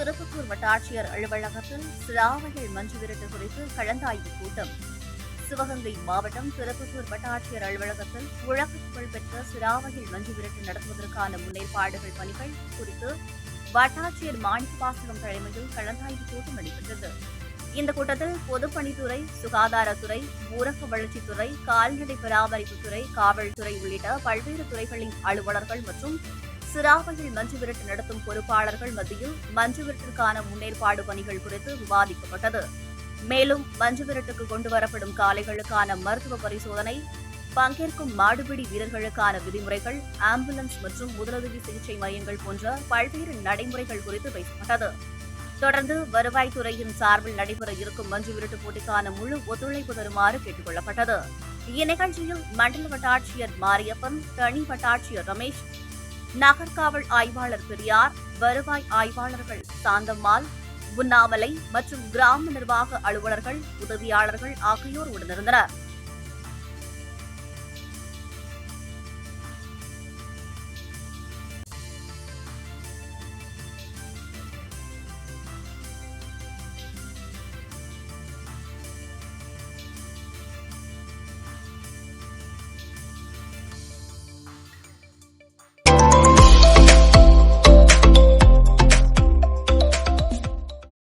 திருப்பத்தூர் வட்டாட்சியர் அலுவலகத்தில் சிராவைகள் மஞ்சு விரட்டு குறித்து கலந்தாய்வு கூட்டம். சிவகங்கை மாவட்டம் திருப்பத்தூர் வட்டாட்சியர் அலுவலகத்தில் உலக புகழ்பெற்ற சிராவைகள் மஞ்சு விரட்டு நடத்துவதற்கான முன்னேற்பாடுகள் பணிகள் குறித்து வட்டாட்சியர் மாணிக்கவாசகம் தலைமையில் கலந்தாய்வு கூட்டம் நடைபெற்றது. இந்த கூட்டத்தில் பொதுப்பணித்துறை சுகாதாரத்துறை ஊரக வளர்ச்சித்துறை கால்நடை பராமரிப்புத்துறை காவல்துறை உள்ளிட்ட பல்வேறு துறைகளின் அலுவலர்கள் மற்றும் சிராவையில் மஞ்சுவிரட்டு நடத்தும் பொறுப்பாளர்கள் மத்தியில் மஞ்சுவிரட்டிற்கான முன்னேற்பாடு பணிகள் குறித்து விவாதிக்கப்பட்டது. மேலும் மஞ்சுவிரட்டுக்கு கொண்டு வரப்படும் காளைகளுக்கான மருத்துவ பரிசோதனை பங்கேற்கும் மாடுபிடி வீரர்களுக்கான விதிமுறைகள் ஆம்புலன்ஸ் மற்றும் முதலுதவி சிகிச்சை மையங்கள் போன்ற பல்வேறு நடைமுறைகள் குறித்து பேசப்பட்டது. தொடர்ந்து வருவாய்த்துறையின் சார்பில் நடைபெற இருக்கும் மஞ்சு விரட்டு போட்டிக்கான முழு ஒத்துழைப்பு தருமாறு கேட்டுக் கொள்ளப்பட்டது இந்நிகழ்ச்சியில் மண்டல வட்டாட்சியர் மாரியப்பன் தனி வட்டாட்சியர் ரமேஷ் நகர்காவல் ஆய்வாளர் பெரியார் வருவாய் ஆய்வாளர்கள் சாந்தம்மாள் உண்ணாமலை மற்றும் கிராம நிர்வாக அலுவலர்கள் உதவியாளர்கள் ஆகியோர் உடனிருந்தனர்.